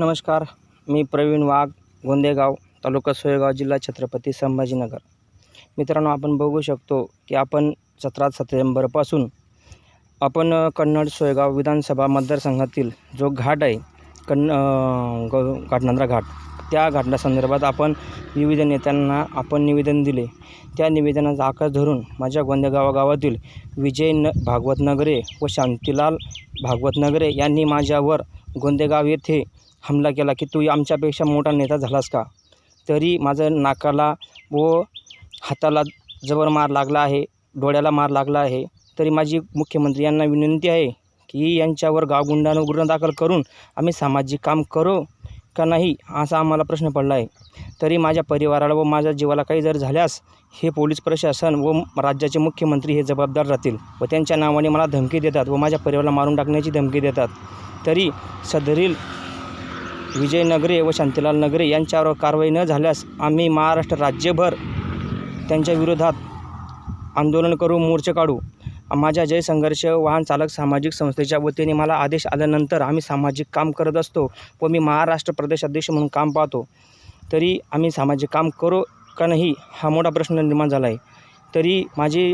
नमस्कार मी प्रवीण वाघ गोंदेगाव तालुका सोयगाव जिल्हा छत्रपती संभाजीनगर. मित्रांनो आपण बघू शकतो की आपण सतरा सप्टेंबरपासून आपण कन्नड सोयगाव विधानसभा मतदारसंघातील जो घाट आहे कन्न ग घाटनांद्रा घाट त्या घाटनासंदर्भात आपण विविध नेत्यांना आपण निवेदन दिले. त्या निवेदनाचा आकार धरून माझ्या गोंदेगावा गावातील विजय न भागवत नगरे व शांतीलाल भागवत नगरे यांनी माझ्यावर गोंदेगाव येथे हमला केला की तू आमच्यापेक्षा मोठा नेता झालास का? तरी माझं नाकाला व हाताला जबर मार लागला आहे डोळ्याला मार लागला आहे. तरी माझी मुख्यमंत्री यांना विनंती आहे की यांच्यावर गावगुंडानं गुन्हा दाखल करून आम्ही सामाजिक काम करू का नाही असा आम्हाला प्रश्न पडला आहे. तरी माझ्या परिवाराला व माझ्या जीवाला काही जर झाल्यास हे पोलीस प्रशासन व राज्याचे मुख्यमंत्री हे जबाबदार राहतील व त्यांच्या नावाने मला धमकी देतात व माझ्या परिवाराला मारून टाकण्याची धमकी देतात. तरी सदरील विजय नगरे व शांतीलाल नगरे यांच्यावर कारवाई न झाल्यास आम्ही महाराष्ट्र राज्यभर त्यांच्या विरोधात आंदोलन करू मोर्चे काढू. माझ्या जय संघर्ष वाहन चालक सामाजिक संस्थेच्या वतीने मला आदेश आल्यानंतर आम्ही सामाजिक काम करत असतो व मी महाराष्ट्र प्रदेश अध्यक्ष म्हणून काम पाहतो. तरी आम्ही सामाजिक काम करू का नाही हा मोठा प्रश्न निर्माण झाला आहे. तरी माझी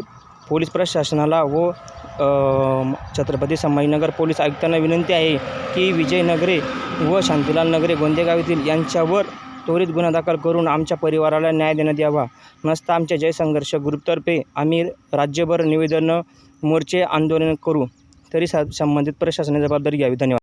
पोलीस प्रशासनाला व छत्रपती संभाजीनगर पोलीस आयुक्तांना विनंती आहे की विजय नगरे व शांतीलाल नगरे गोंदेगाव येथील यांच्यावर त्वरित गुन्हा दाखल करून आमच्या परिवाराला न्याय देण्यात यावा. नसता आमच्या जय संघर्ष ग्रुपतर्फे आम्ही राज्यभर निवेदनं मोर्चे आंदोलन करू. तरी सा संबंधित प्रशासनाने जबाबदारी घ्यावी. धन्यवाद.